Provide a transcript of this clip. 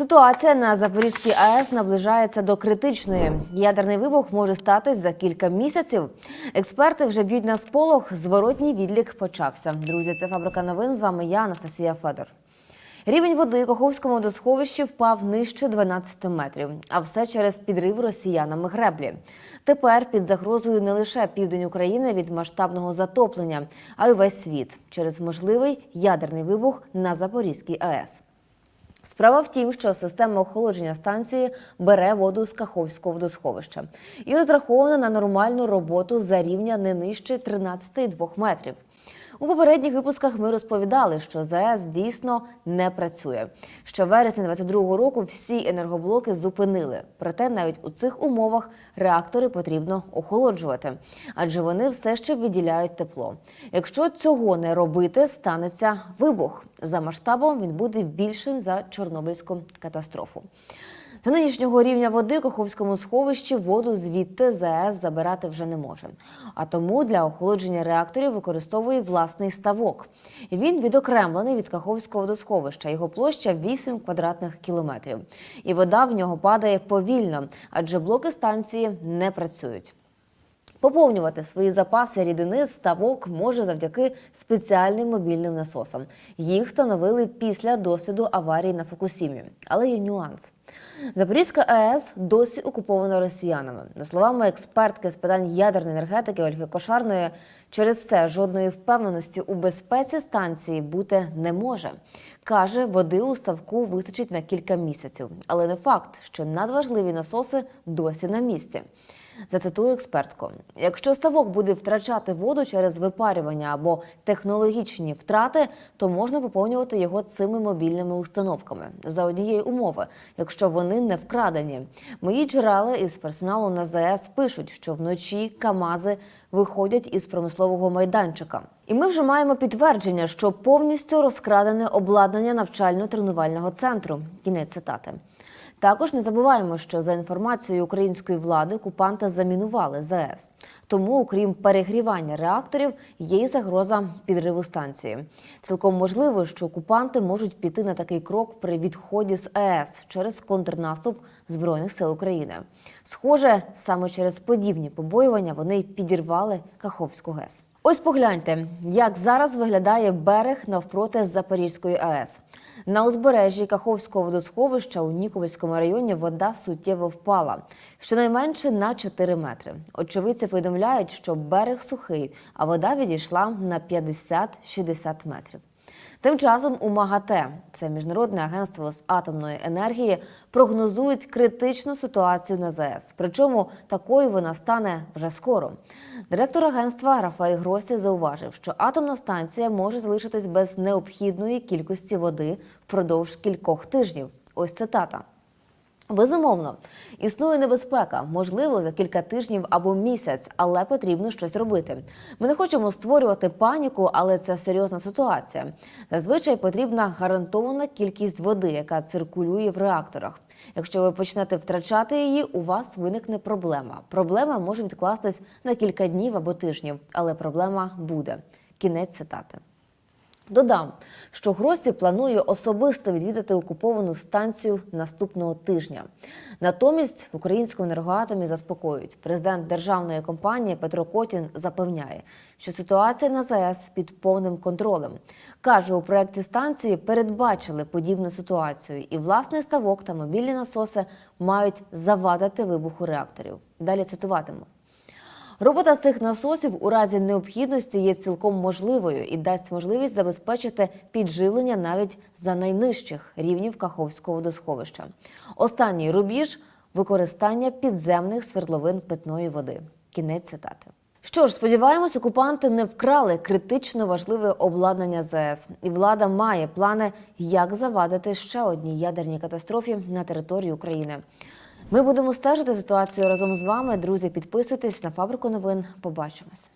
Ситуація на Запорізькій АЕС наближається до критичної. Ядерний вибух може статись за кілька місяців. Експерти вже б'ють на сполох. Зворотній відлік почався. Друзі, це фабрика новин. З вами я, Анастасія Федор. Рівень води Каховському водосховищі впав нижче 12 метрів, а все через підрив росіянами греблі. Тепер під загрозою не лише південь України від масштабного затоплення, а й весь світ через можливий ядерний вибух на Запорізькій АЕС. Справа в тім, що система охолодження станції бере воду з Каховського водосховища і розрахована на нормальну роботу за рівня не нижче 13,2 метрів. У попередніх випусках ми розповідали, що ЗАЕС дійсно не працює. Ще в вересні 22-го року всі енергоблоки зупинили. Проте навіть у цих умовах реактори потрібно охолоджувати, адже вони все ще виділяють тепло. Якщо цього не робити, станеться вибух. За масштабом він буде більшим за Чорнобильську катастрофу. За нинішнього рівня води у Каховському сховищі воду звідти ЗАЕС забирати вже не може. А тому для охолодження реакторів використовує власний ставок. Він відокремлений від Каховського водосховища. Його площа 8 квадратних кілометрів. І вода в нього падає повільно, адже блоки станції не працюють. Поповнювати свої запаси рідини ставок може завдяки спеціальним мобільним насосам. Їх встановили після досвіду аварії на Фукусімі. Але є нюанс. Запорізька АЕС досі окупована росіянами. За словами експертки з питань ядерної енергетики Ольги Кошарної, через це жодної впевненості у безпеці станції бути не може. Каже, води у ставку вистачить на кілька місяців, але не факт, що надважливі насоси досі на місці. Зацитую експертку: якщо ставок буде втрачати воду через випарювання або технологічні втрати, то можна поповнювати його цими мобільними установками за однієї умови, якщо вони не вкрадені. Мої джерела із персоналу на ЗАЕС пишуть, що вночі Камази виходять із промислового майданчика. І ми вже маємо підтвердження, що повністю розкрадене обладнання навчально-тренувального центру. Кінець цитати. Також не забуваємо, що за інформацією української влади окупанти замінували ЗАЕС. Тому, окрім перегрівання реакторів, є й загроза підриву станції. Цілком можливо, що окупанти можуть піти на такий крок при відході з АЕС через контрнаступ збройних сил України. Схоже, саме через подібні побоювання вони й підірвали Каховську ГЕС. Ось погляньте, як зараз виглядає берег навпроти Запорізької АЕС. На узбережжі Каховського водосховища у Нікопольському районі вода суттєво впала, щонайменше на 4 метри. Очевидці повідомляють, що берег сухий, а вода відійшла на 50-60 метрів. Тим часом у МАГАТЕ, це міжнародне агентство з атомної енергії, прогнозують критичну ситуацію на ЗАЕС. Причому такою вона стане вже скоро. Директор агентства Рафаель Гросі зауважив, що атомна станція може залишитись без необхідної кількості води впродовж кількох тижнів. Ось цитата. Безумовно, існує небезпека, можливо, за кілька тижнів або місяць, але потрібно щось робити. Ми не хочемо створювати паніку, але це серйозна ситуація. Зазвичай потрібна гарантована кількість води, яка циркулює в реакторах. Якщо ви почнете втрачати її, у вас виникне проблема. Проблема може відкластись на кілька днів або тижнів, але проблема буде. Кінець цитати. Додам, що Гросі планує особисто відвідати окуповану станцію наступного тижня. Натомість в українському енергоатомі заспокоюють. Президент державної компанії Петро Котін запевняє, що ситуація на ЗАЕС під повним контролем. Каже, у проєкті станції передбачили подібну ситуацію, і власний ставок та мобільні насоси мають завадити вибуху реакторів. Далі цитуватиму. Робота цих насосів у разі необхідності є цілком можливою і дасть можливість забезпечити підживлення навіть за найнижчих рівнів Каховського водосховища. Останній рубіж використання підземних свердловин питної води. Кінець цитати. Що ж, сподіваємось, окупанти не вкрали критично важливе обладнання ЗС, і влада має плани, як завадити ще одній ядерній катастрофі на території України. Ми будемо стежити ситуацію разом з вами. Друзі, підписуйтесь на фабрику новин. Побачимось.